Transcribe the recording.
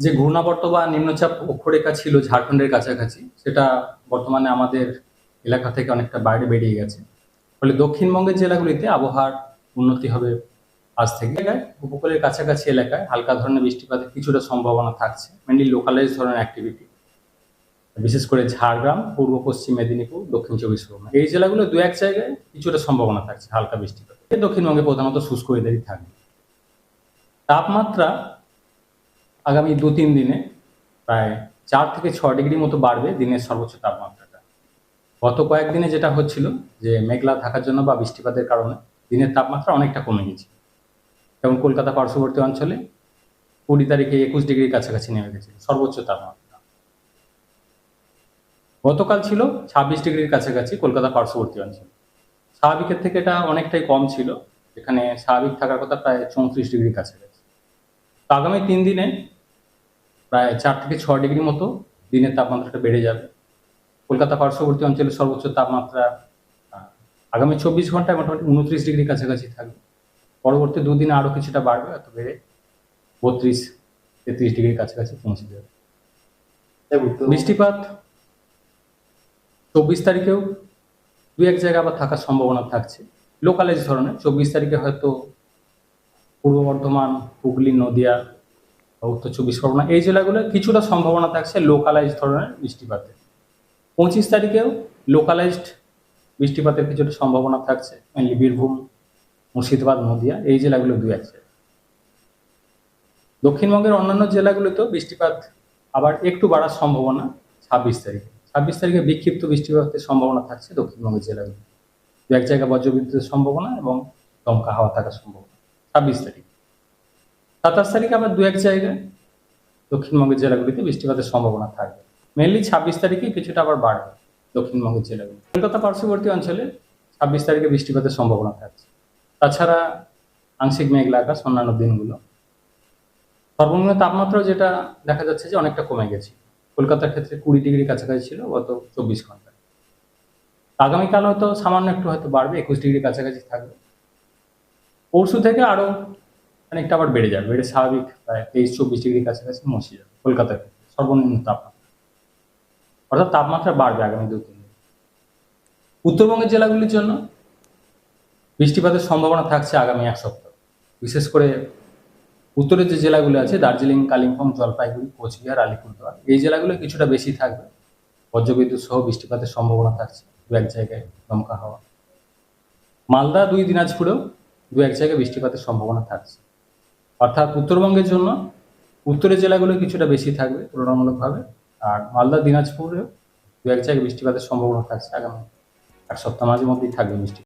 যে ঘূর্ণাবর্ত বা নিম্নচাপ অক্ষরেখা ছিল ঝাড়খণ্ডের কাছাকাছি, সেটা বর্তমানে আমাদের এলাকা থেকে অনেকটা বাইরে বেরিয়ে গেছে। ফলে দক্ষিণবঙ্গের জেলাগুলিতে আবহাওয়ার উন্নতি হবে আজ থেকে। উপকূলের কাছাকাছি এলাকায় হালকা ধরনের বৃষ্টিপাতের কিছুটা সম্ভাবনা থাকছে মেনলি লোকালাইজ ধরনের অ্যাক্টিভিটি বিশেষ করে ঝাড়গ্রাম, পূর্ব, পশ্চিম মেদিনীপুর, দক্ষিণ চব্বিশ পরগনা। এই জেলাগুলো দু এক জায়গায় কিছুটা সম্ভাবনা থাকছে হালকা বৃষ্টিপাত দক্ষিণবঙ্গে প্রধানত শুষ্ক ওয়েদারই থাকবে। তাপমাত্রা আগামী দু তিন দিনে প্রায় চার থেকে ছ ডিগ্রি মতো বাড়বে দিনের সর্বোচ্চ তাপমাত্রাটা। গত কয়েকদিনে যেটা হচ্ছিল যে মেঘলা থাকার জন্য বা বৃষ্টিপাতের কারণে দিনের তাপমাত্রা অনেকটা কমে গেছে। যেমন কলকাতা পার্শ্ববর্তী অঞ্চলে কুড়ি তারিখে একুশ ডিগ্রির কাছাকাছি নেমে গেছিল সর্বোচ্চ তাপমাত্রা। গতকাল ছিল ছাব্বিশ ডিগ্রির কাছাকাছি কলকাতা পার্শ্ববর্তী অঞ্চল। স্বাভাবিকের থেকে এটা অনেকটাই কম ছিল। এখানে স্বাভাবিক থাকার কথা প্রায় চৌত্রিশ ডিগ্রির কাছাকাছি। তো আগামী তিন দিনে প্রায় চার থেকে ছ ডিগ্রি মতো দিনের তাপমাত্রাটা বেড়ে যাবে। কলকাতা পার্শ্ববর্তী অঞ্চলের সর্বোচ্চ তাপমাত্রা আগামী চব্বিশ ঘন্টায় মোটামুটি উনত্রিশ ডিগ্রির কাছাকাছি থাকবে। পরবর্তী দুদিনে আরও কিছুটা বাড়বে এত বেড়ে বত্রিশ তেত্রিশ ডিগ্রির কাছাকাছি পৌঁছে যাবে। বৃষ্টিপাত চব্বিশ তারিখেও দু এক জায়গায় আবার থাকার সম্ভাবনা থাকছে। লোকালাইজ ধরনের চব্বিশ তারিখে হয়তো পূর্ব বর্ধমান, হুগলি, নদিয়া উত্তর চব্বিশ পরগনা এই জেলাগুলো কিছুটা সম্ভাবনা থাকছে লোকালাইজ ধরনের বৃষ্টিপাতের। পঁচিশ তারিখেও লোকালাইজড বৃষ্টিপাতের কিছুটা সম্ভাবনা থাকছে মেনলি বীরভূম, মুর্শিদাবাদ, নদিয়া, এই জেলাগুলো দু এক দক্ষিণবঙ্গের অন্যান্য জেলাগুলোতেও বৃষ্টিপাত আবার একটু বাড়ার সম্ভাবনা ছাব্বিশ তারিখে। ছাব্বিশ তারিখে বিক্ষিপ্ত বৃষ্টিপাতের সম্ভাবনা থাকছে দক্ষিণবঙ্গের জেলাগুলো দু এক জায়গায় বজ্রবিদ্যুতের সম্ভাবনা এবং দমকা হাওয়া থাকার সম্ভাবনা। ছাব্বিশ তারিখ। সাতাশ তারিখ আবার দু এক জায়গায়। দক্ষিণবঙ্গের জেলাগুলিতে বৃষ্টিপাতের সম্ভাবনা থাকবে। মেনলি ছাব্বিশ তারিখে কিছুটা আবার বাড়বে দক্ষিণবঙ্গের জেলাগুলি কলকাতা পার্শ্ববর্তী অঞ্চলে ছাব্বিশ তারিখে বৃষ্টিপাতের সম্ভাবনা থাকছে। তাছাড়া আংশিক মেঘলা আকাশ অন্যান্য দিনগুলো। সর্বনিম্ন তাপমাত্রা যেটা দেখা যাচ্ছে যে অনেকটা কমে গেছে। কলকাতার ক্ষেত্রে কুড়ি ডিগ্রি কাছাকাছি ছিল গত চব্বিশ ঘণ্টা আগামীকাল হয়তো সামান্য একটু হয়তো বাড়বে, একুশ ডিগ্রি কাছাকাছি থাকবে। পরশু থেকে আরও অনেকটা আবার বেড়ে যাবে, বেড়ে স্বাভাবিক, প্রায় তেইশ, চব্বিশ ডিগ্রি কাছাকাছি মশি যাবে কলকাতার ক্ষেত্রে সর্বনিম্ন তাপমাত্রা। অর্থাৎ তাপমাত্রা বাড়বে আগামী দু তিন দিন। উত্তরবঙ্গের জেলাগুলির জন্য বৃষ্টিপাতের সম্ভাবনা থাকছে আগামী এক সপ্তাহ। বিশেষ করে উত্তরের যে জেলাগুলো আছে, দার্জিলিং, কালিম্পং, জলপাইগুড়ি, কোচবিহার, আলিপুরদুয়ার, এই জেলাগুলো কিছুটা বেশি থাকবে। বজ্রবিদ্যুৎ সহ বৃষ্টিপাতের সম্ভাবনা থাকছে দু এক জায়গায় দমকা হওয়া। মালদা দুই দিনাজপুরেও দু এক জায়গায় বৃষ্টিপাতের সম্ভাবনা থাকছে। অর্থাৎ উত্তরবঙ্গের জন্য উত্তরের জেলাগুলো কিছুটা বেশি থাকবে তুলনামূলকভাবে, আর মালদা, দিনাজপুরেও দু এক জায়গায় বৃষ্টিপাতের সম্ভাবনা থাকছে আগামী এক সপ্তাহ মাঝে মধ্যেই থাকবে বৃষ্টি।